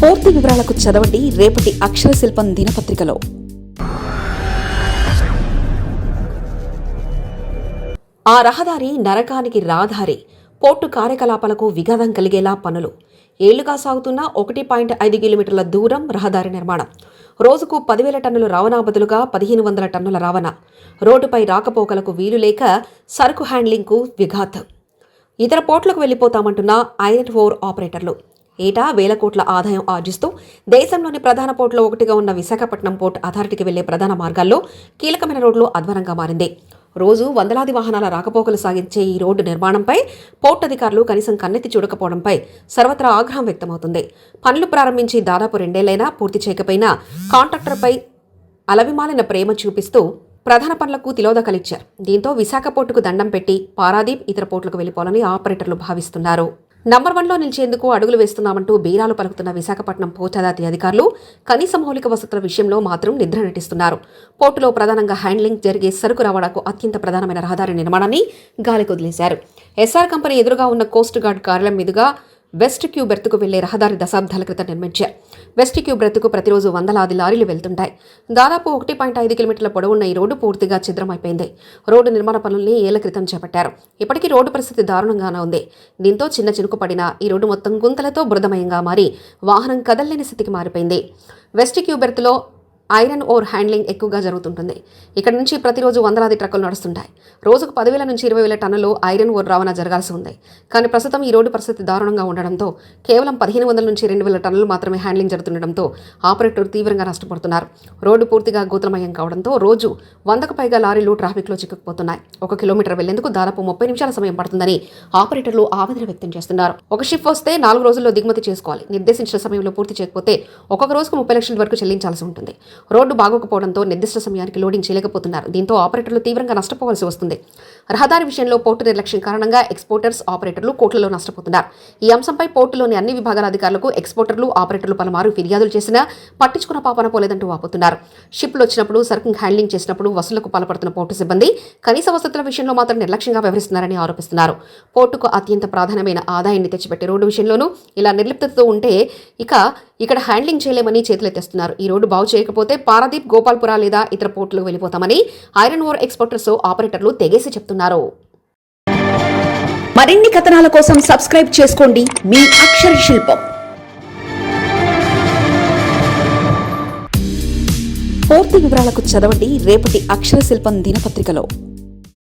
పూర్తి వివరాలకు చదవండి రేపటి అక్షర శిల్పం దినపత్రికలో. ఆ రహదారి నరకానికి రాధారి పోర్టు కార్యకలాపాలకు విఘాతం కలిగేలా పనులు. ఏళ్ళుగా సాగుతున్న ఒకటి పాయింట్ ఐదు కిలోమీటర్ల దూరం రహదారి నిర్మాణం. రోజుకు పదివేల టన్నుల రవాణా బదులుగా పదిహేను వందల టన్నుల రవాణా. రోడ్డుపై రాకపోకలకు వీలు లేక సరుకు హ్యాండ్లింగ్కు విఘాతం. ఇతర పోర్టులకు వెళ్ళిపోతామంటున్న ఐరన్ ఫోర్ ఆపరేటర్లు. ఏటా వేల కోట్ల ఆదాయం ఆర్జిస్తూ దేశంలోని ప్రధాన పోర్టులో ఒకటిగా ఉన్న విశాఖపట్నం పోర్ట్ అథారిటీకి వెళ్ళే ప్రధాన మార్గాల్లో కీలకమైన రోడ్లు అధ్వానంగా మారింది. రోజు వందలాది వాహనాల రాకపోకలు సాగించే ఈ రోడ్డు నిర్మాణంపై పోర్ట్ అధికారులు కనీసం కన్నెత్తి చూడకపోవడంపై సర్వత్రా ఆగ్రహం వ్యక్తమవుతుంది. పనులు ప్రారంభించి దాదాపు రెండేళ్ళైనా పూర్తి చేయకపోయినా కాంట్రాక్టర్పై అలవిమాలిన ప్రేమ చూపిస్తూ ప్రధాన పనులకు తిలోదకలిచ్చారు దీంతో విశాఖ పోర్టుకు దండం పెట్టి పారాదీప్ ఇతర పోర్టులకు వెళ్ళిపోవాలని ఆపరేటర్లు భావిస్తున్నారు. నంబర్ వన్లో నిలిచేందుకు అడుగులు వేస్తున్నామంటూ బీరాలు పలుకుతున్న విశాఖపట్నం పోచాదాతి అధికారులు కనీస మౌలిక వసతుల విషయంలో మాత్రం నిద్ర నటిస్తున్నారు పోర్టులో ప్రధానంగా హ్యాండ్లింగ్ జరిగే సరుకు రవాణాకు అత్యంత ప్రధానమైన రహదారి నిర్మాణాన్ని గాలికొదిలేశారు ఎస్ఆర్ కంపెనీ ఎదురుగా ఉన్న కోస్ట్ గార్డ్ కార్యాలయం మీదుగా వెస్ట్ క్యూ బెర్త్కు వెళ్ళే రహదారి దశాబ్దాల క్రితం నిర్మించారు. వెస్ట్ క్యూ బెర్త్కు ప్రతిరోజు వందలాది లారీలు వెళ్తుంటాయి. దాదాపు ఒకటి పాయింట్ ఐదు కిలోమీటర్ల పొడవున్న ఈ రోడ్డు పూర్తిగా ఛిద్రమైపోయింది. రోడ్డు నిర్మాణ పనుల్ని ఏళ్ళ క్రితం చేపట్టారు. ఇప్పటికీ రోడ్డు పరిస్థితి దారుణంగానే ఉంది. దీంతో చిన్న చినుకు పడిన ఈ రోడ్డు మొత్తం గుంతలతో బృదమయంగా మారి వాహనం కదల్లేని స్థితికి మారిపోయింది. వెస్ట్ క్యూబెర్త్లో ఐరన్ ఓర్ హ్యాండ్లింగ్ ఎక్కువగా జరుగుతుంటుంది. ఇక్కడ నుంచి ప్రతిరోజు వందలాది ట్రక్కులు నడుస్తుంటాయి. రోజుకు పదివేల నుంచి ఇరవై వేల టన్నులు ఐరన్ ఓర్ రవాణా జరగాల్సి ఉంది. కానీ ప్రస్తుతం ఈ రోడ్డు పరిస్థితి దారుణంగా ఉండడంతో కేవలం పదిహేను వందల నుంచి రెండు వేల టన్నులు మాత్రమే హ్యాండ్లింగ్ జరుగుతుండడంతో ఆపరేటర్ తీవ్రంగా నష్టపడుతున్నారు రోడ్డు పూర్తిగా గోతులమయం కావడంతో రోజు వందకు పైగా లారీలు ట్రాఫిక్లో చిక్కుకుపోతున్నాయి. ఒక కిలోమీటర్ వెళ్ళేందుకు దాదాపు ముప్పై నిమిషాల సమయం పడుతుందని ఆపరేటర్లు ఆవేదన వ్యక్తం చేస్తున్నారు. ఒక షిప్ వస్తే నాలుగు రోజుల్లో దిగుమతి చేసుకోవాలి. నిర్దేశించిన సమయంలో పూర్తి చేయకపోతే ఒక్కొక్క రోజుకు ముప్పై లక్షల వరకు చెల్లించాల్సి ఉంటుంది. రోడ్డు బాగోకపోవడంతో నిర్దిష్ట సమయానికి లోడింగ్ చేయలేకపోతున్నారు. దీంతో ఆపరేటర్లు తీవ్రంగా నష్టపోవాల్సి వస్తుంది. రహదారి విషయంలో పోర్టు నిర్లక్ష్యం కారణంగా ఎక్స్పోర్టర్స్ ఆపరేటర్లు కోట్లలో నష్టపోతున్నారు. ఈ అంశంపై పోర్టులోని అన్ని విభాగాల అధికారులకు ఎక్స్పోర్టర్లు ఆపరేటర్లు పలుమారు ఫిర్యాదులు చేసినా పట్టించుకున్న పాపన పోలేదంటూ వాపోతున్నారు. షిప్లు వచ్చినప్పుడు సరుకు హ్యాండ్లింగ్ చేసినప్పుడు వసూలకు పాల్పడుతున్న పోర్టు సిబ్బంది కనీస వసతుల విషయంలో మాత్రం నిర్లక్ష్యంగా వ్యవహరిస్తున్నారని ఆరోపిస్తున్నారు. పోర్టుకు అత్యంత ప్రాధాన్యమైన ఆదాయాన్ని తెచ్చిపెట్టే రోడ్డు విషయంలోనూ ఇలా నిర్లిప్తతో ఉంటే ఇక ఇక్కడ హ్యాండ్లింగ్ చేయలేమని చేతులెత్తేస్తున్నారు. ఈ రోడ్డు బాగు చేయకపోతే పారాదీప్ గోపాల్పుర లేదా ఇతర పోర్టులకు వెళ్ళిపోతామని ఐరన్ ఓర్ ఎక్స్పోర్టర్స్ ఆపరేటర్లు తెగేసి చెప్తున్నారు. మరిన్ని కథనాల కోసం సబ్స్క్రైబ్ చేసుకోండి. మీ అక్షర శిల్పం. పూర్తి వివరాలకు చదవండి. రేపటి అక్షర శిల్పం దినపత్రికలో.